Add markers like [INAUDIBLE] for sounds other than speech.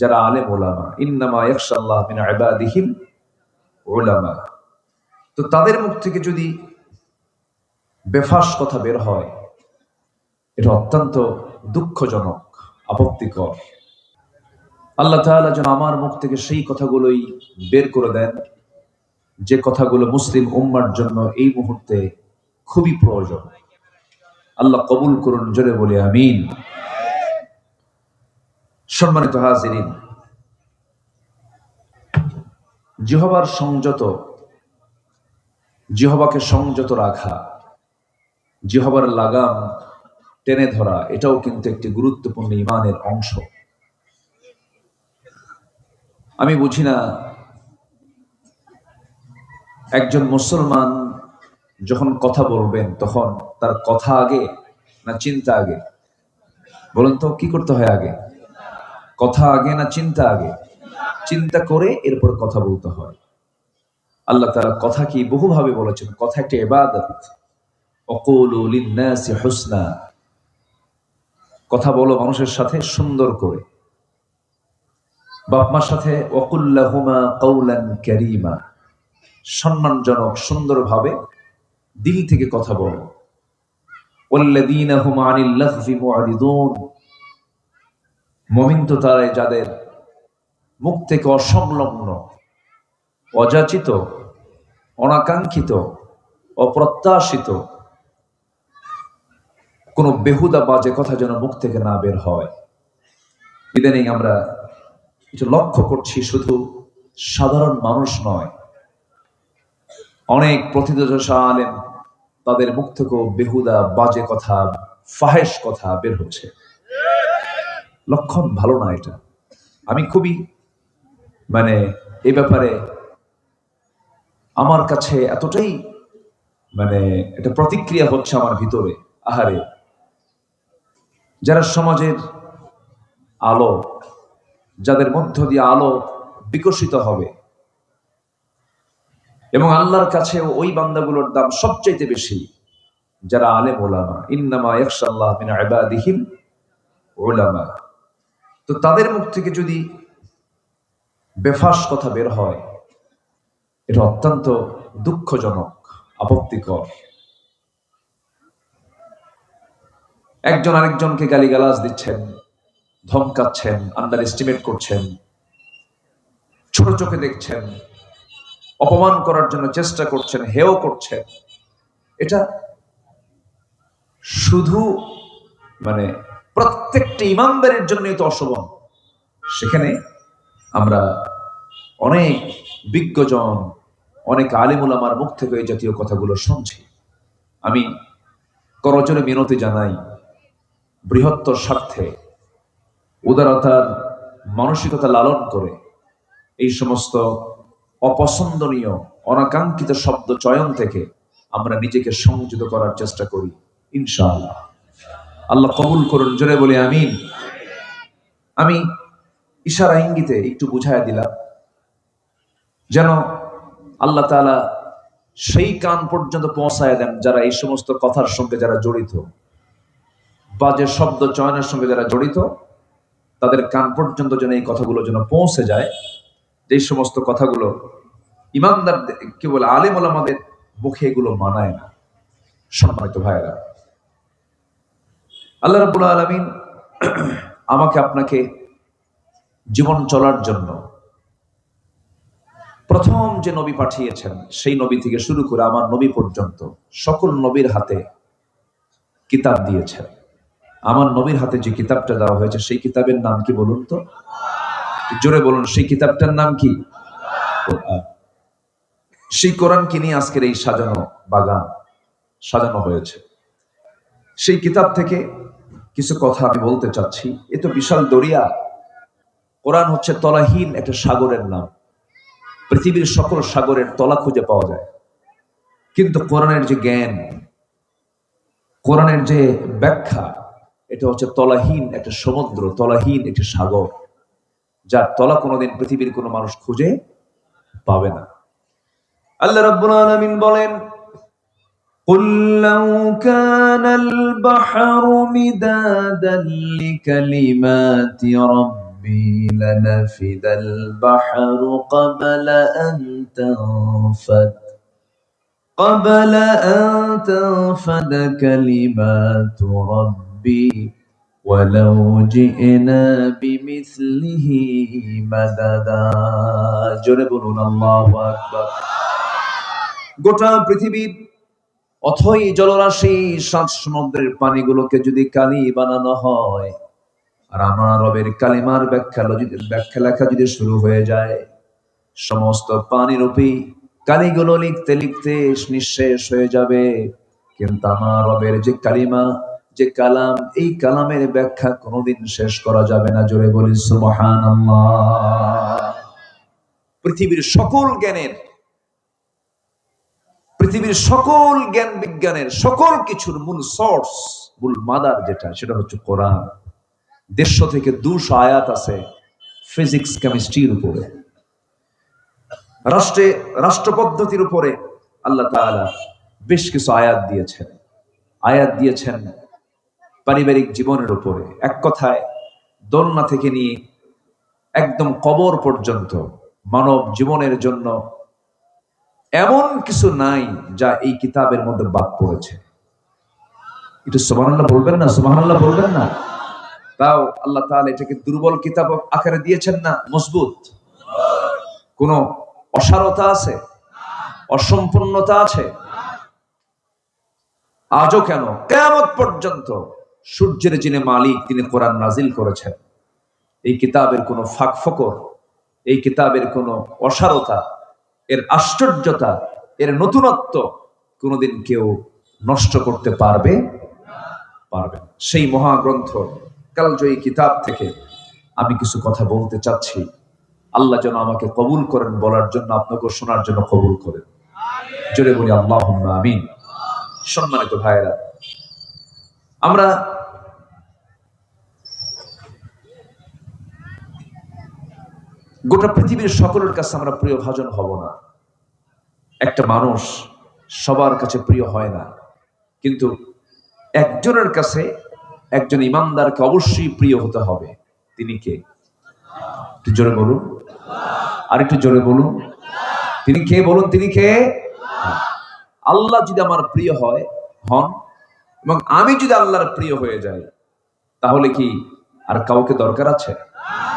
যারা আলেম ওলামা, ইন্নামা ইয়াখশাল্লাহ মিন ইবাদিহিল ওলামা তো তাদের মুখ থেকে যদি বেফাস কথা বের হয়, এটা অত্যন্ত দুঃখজনক, আপত্তিকর। আল্লাহ তাআলা যেন আমার মুখ থেকে সেই কথাগুলোই বের করে দেন, যে কথাগুলো মুসলিম উম্মার জন্য এই মুহূর্তে খুবই প্রয়োজন। আল্লাহ কবুল করুন, জোরে বলে, আমিন। সম্মানিত হাজিরিন, জিহবার সংযত, জিহবাকে সংযত রাখা, জিহবার লাগাম টেনে ধরা, এটাও কিন্তু একটি গুরুত্বপূর্ণ ইমানের অংশ। আমি বুঝি না, একজন মুসলমান যখন কথা বলবেন তখন তার কথা আগে না চিন্তা আগে? বলুন তো, কি করতে হয় আগে? কথা আগে না চিন্তা আগে চিন্তা করে এরপর কথা বলতে হয় আল্লাহ তারা কথা কি বহুভাবে বলেছেন কথা একটা এবাদত অকুলু লিন্নাসি হুসনা কথা বলো মানুষের সাথে সুন্দর করে বাপ মার সাথে অকুল্লাহুমা কৌলান ক্যারিমা সম্মানজনক সুন্দরভাবে দিল থেকে কথা বলো والذين هم عن اللغو معرضون মমিন তো তারাই যাদের মুখ থেকে অসংলগ্ন, অযাচিত, অনাকাঙ্ক্ষিত, অপ্রত্যাশিত, কোনো বেহুদা বাজে কথা যেন মুখ থেকে না বের হয়। ইদানিং আমরা কিছু লক্ষ্য করছি, শুধু সাধারণ মানুষ নয়। অনেক প্রথিতযশা আলেম তাদের মুখ থেকেও বেহুদা, বাজে কথা ফাহেস কথা বের হচ্ছে। লক্ষণ ভালো না এটা। আমি খুবই মানে এ ব্যাপারে আমার কাছে এতটাই মানে এটা প্রতিক্রিয়া হচ্ছে আমার ভিতরে। আহারে, যারা সমাজের আলো, যাদের মধ্য দিয়ে আলো বিকশিত হবে, এবং আল্লাহর কাছে ওই বান্দাগুলোর দাম সবচাইতে বেশি, যারা আলেম ওলামা, ইন্নামা ইয়াখশাল্লাহ মিন ওলামা তো তাদের মুখ থেকে যদি বেফাস কথা বের হয়, এটা অত্যন্ত দুঃখজনক, আপত্তিকর। একজন আরেকজনকে গালিগালাজ দিচ্ছেন, ধমকাচ্ছেন আন্ডার এস্টিমেট করছেন, ছোট চোখে দেখছেন, অপমান করার জন্য চেষ্টা করছেন হেও করছেন, এটা শুধু মানে প্রত্যেকটা ইমানদারের জন্য তো অশোভন। সেখানে আমরা অনেক বিজ্ঞজন, অনেক আলিমুল আমার মুখ থেকে এই জাতীয় কথাগুলো শুনছি। আমি করজনে মিনতি জানাই, বৃহত্তর স্বার্থে উদারতার মানসিকতা লালন করে এই সমস্ত অপছন্দনীয়, অনাকাঙ্ক্ষিত শব্দ চয়ন থেকে আমরা নিজেকে সংযত করার চেষ্টা করি, ইনশাআল্লাহ। আল্লাহ কবুল করুন, জোরে বলে আমিন। আমি ইশারা ইঙ্গিতে একটু বুঝাই দিলাম, যেন আল্লাহ তাআলা সেই কান পর্যন্ত পৌঁছায় দেন যারা এই সমস্ত কথার সঙ্গে যারা জড়িত বাজে শব্দ চয়নের সঙ্গে যারা জড়িত, তাদের কান পর্যন্ত যেন এই কথাগুলো যেন পৌঁছে যায়। যে সমস্ত কথাগুলো ইমানদার কি বলে আলেম আমাদের মুখে এগুলো মানায় না। সম্মানিত ভাইয়েরা আল্লাহ রাবুল আলমিন আমাকে আপনাকে জীবন চলার জন্য প্রথম যে নবী পাঠিয়েছেন, সেই নবী থেকে শুরু করে আমার নবী পর্যন্ত সকল নবীর হাতে কিতাব দিয়েছেন। আমার নবীর হাতে যে কিতাবটা দেওয়া হয়েছে, সেই কিতাবের নাম কি বলুন তো? জোরে বলুন, সেই কিতাবটার নাম কি? কোরআন। সেই কোরআনকে নিয়ে আজকের এই সাজানো বাগান সাজানো হয়েছে? সেই কিতাব থেকে কিছু কথা আমি বলতে চাচ্ছি। এ তো বিশাল দরিয়া। কোরআন হচ্ছে তলাহীন একটা সাগরের নাম। পৃথিবীর সকল সাগরের তলা খুঁজে পাওয়া যায়। কিন্তু কোরআনের যে জ্ঞান, কোরআনের যে ব্যাখ্যা, এটা হচ্ছে তলাহীন একটা সমুদ্র, তলাহীন একটা সাগর, যার তলা কোনোদিন পৃথিবীর কোনো মানুষ খুঁজে পাবে না। আল্লাহ রাব্বুল আলামিন বলেন قل لو كان البحر مدادا لكلمات ربي ربي لنفد البحر قبل أن تنفد قبل أن تنفد كلمات ربي ولو جئنا بمثله مددا জোরে বলুন আল্লাহু আকবার [LAUGHS] গোটা পৃথিবীর অথই জলরাশি সাত সমুদ্রের পানিগুলোকে যদি কালি বানানো হয়, আর আমার রবের কালিমার ব্যাখ্যা ব্যাখ্যা লেখা যদি শুরু হয়ে যায়, সমস্ত পানির রূপী কালিগুলো লিখতে লিখতে নিঃশেষ হয়ে যাবে। কিন্তু আমার রবের যে কালিমা, যে কালাম, এই কালামের ব্যাখ্যা কোনোদিন শেষ করা যাবে না। জোরে বলি, সুবহানাল্লাহ। পৃথিবীর সকল জ্ঞানের পৃথিবীর সকল জ্ঞান বিজ্ঞানের সকল কিছুর মূল সোর্স মূল মাদার যেটা, সেটা হচ্ছে কোরআন। দেড়শো থেকে দুশো আয়াত আছে ফিজিক্স কেমিস্ট্রির উপরে। রাষ্ট্রে, রাষ্ট্র পদ্ধতির উপরে আল্লাহ তাআলা বেশ কিছু আয়াত দিয়েছেন। আয়াত দিয়েছেন পারিবারিক জীবনের উপরে। এক কথায়, দোলনা থেকে নিয়ে একদম কবর পর্যন্ত মানব জীবনের জন্য এমন কিছু নাই যা এই কিতাবের মধ্যে বাদ পড়েছে। একটু সুবহানাল্লাহ বলবেন না? সুবহানাল্লাহ বলবেন না? তাও আল্লাহ তাআলা এটাকে দুর্বল কিতাব আকারে দিয়েছেন না? মজবুত? কোন অসারতা আছে? অসম্পূর্ণতা আছে? আজও কেন? কেয়ামত পর্যন্ত সূর্যের যিনি মালিক, তিনি কোরআন নাজিল করেছেন। এই কিতাবের কোনো ফাঁক ফকর এই কিতাবের কোনো অসারতা এর আশ্চর্যতা, এর নতুনত্ব কোনোদিন কেউ নষ্ট করতে পারবে? পারবে সেই মহাগ্রন্থ কালজয়ী কিতাব থেকে আমি কিছু কথা বলতে চাচ্ছি। আল্লাহ যেন আমাকে কবুল করেন বলার জন্য আপনাকে শোনার জন্য কবুল করেন। জোরে বলি আল্লাহ আমিন। সম্মানিত ভাইয়েরা, আমরা গোটা পৃথিবীর সকলের কাছে আমরা প্রিয় ভাজন হব না। একটা মানুষ সবার কাছে প্রিয় হয় না। কিন্তু একজনের কাছে একজন ইমানদারকে অবশ্যই প্রিয় হতে হবে। তিনি কে? একটু জোরে বলুন। আর একটু জোরে বলুন। তিনি কে? বলুন, তিনি কে? আল্লাহ যদি আমার প্রিয় হয়, হন, এবং আমি যদি আল্লাহর প্রিয় হয়ে যাই, তাহলে কি আর কাউকে দরকার আছে?